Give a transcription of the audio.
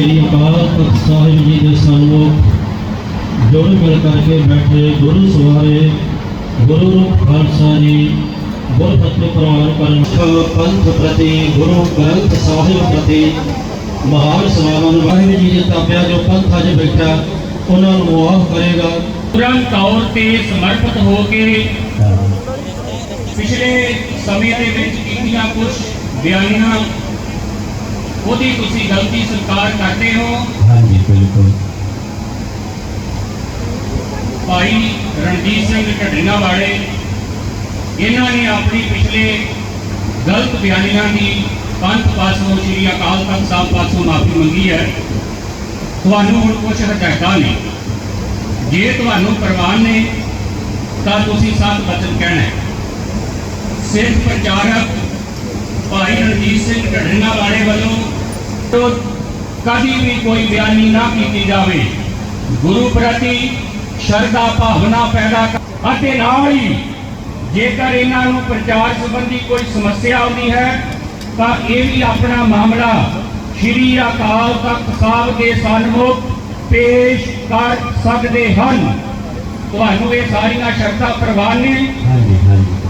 ਸ੍ਰੀ ਅਕਾਲ ਤਖਤ ਸਾਹਿਬ ਜੀ ਦੇ ਸਨਮੁਖ ਜੁੜ ਮਿਲ ਕਰਕੇ ਬੈਠੇ ਗੁਰੂ ਸਵਾਰੇ ਗੁਰੂ ਰੂਪ ਖਾਲਸਾ ਜੀ ਗੁਰਪਤਿ ਪ੍ਰਵਾਨ ਕਰਨ ਪੰਥ ਪ੍ਰਤੀ ਗੁਰੂ ਗ੍ਰੰਥ ਸਾਹਿਬ ਪ੍ਰਤੀ ਮਹਾਨ ਸਵਾਵਾਂ ਨੂੰ ਵਾਹਿਗੁਰੂ ਜੀ ਦੇ ਤਾਬਿਆ ਜੋ ਪੰਥ ਅੱਜ ਬੈਠਾ ਉਹਨਾਂ ਨੂੰ ਮੁਆਫ ਕਰੇਗਾ। ਪੂਰਨ ਤੌਰ ਤੇ ਸਮਰਪਿਤ ਹੋ ਕੇ ਪਿਛਲੇ ਸਮੇਂ ਦੇ ਵਿੱਚ ਕੀਤੀਆਂ ਕੁਝ ਬਿਆਨੀਆਂ ਉਹਦੀ ਤੁਸੀਂ ਗਲਤੀ ਸਵੀਕਾਰ ਕਰਦੇ ਹੋ। ਹਾਂਜੀ ਬਿਲਕੁਲ। ਭਾਈ ਰਣਜੀਤ ਸਿੰਘ ਢੱਡੀਆਂ ਵਾਲੇ ਇਹਨਾਂ ਨੇ ਆਪਣੀ ਪਿਛਲੇ ਗਲਤ ਬਿਆਨੀਆਂ ਦੀ ਪੰਥ ਪਾਸੋਂ ਸ੍ਰੀ ਅਕਾਲ ਤਖਤ ਸਾਹਿਬ ਪਾਸੋਂ ਮਾਫੀ ਮੰਗੀ ਹੈ। ਤੁਹਾਨੂੰ ਹੁਣ ਕੁਝ ਹਦਾਇਤਾਂ ਨੇ। ਜੇ ਤੁਹਾਨੂੰ ਪ੍ਰਵਾਨ ਨੇ ਤਾਂ ਤੁਸੀਂ ਸਤ ਬਚਨ ਕਹਿਣਾ ਹੈ। ਸਿੱਖ ਪ੍ਰਚਾਰਕ ਭਾਈ ਰਣਜੀਤ ਸਿੰਘ ਢੱਡੀਆਂ ਵਾਲੇ ਵੱਲੋਂ ਤੋਂ ਕਦੀ ਵੀ ਕੋਈ ਬਿਆਨੀ ਨਾ ਕੀਤੀ ਜਾਵੇ। ਗੁਰੂ ਪ੍ਰਤੀ ਸ਼ਰਧਾ ਭਾਵਨਾ ਪੈਦਾ ਅਤੇ ਨਾਲ ਹੀ ਜੇਕਰ ਇਹਨਾਂ ਨੂੰ ਪ੍ਰਚਾਰ ਸੰਬੰਧੀ ਕੋਈ ਸਮੱਸਿਆ ਆਉਂਦੀ ਹੈ, ਤਾਂ ਇਹ ਵੀ ਆਪਣਾ ਮਾਮਲਾ ਸ਼੍ਰੀ ਅਕਾਲ ਤਖਤ ਸਾਹਿਬ ਦੇ ਸਨਮੁਖ ਪੇਸ਼ ਕਰ ਸਕਦੇ ਹਨ। ਤੁਹਾਨੂੰ ਇਹ ਸਾਰੀਆਂ ਸ਼ਰਤਾਂ ਪ੍ਰਵਾਨ ਨੇ। ਹਾਂਜੀ ਹਾਂਜੀ।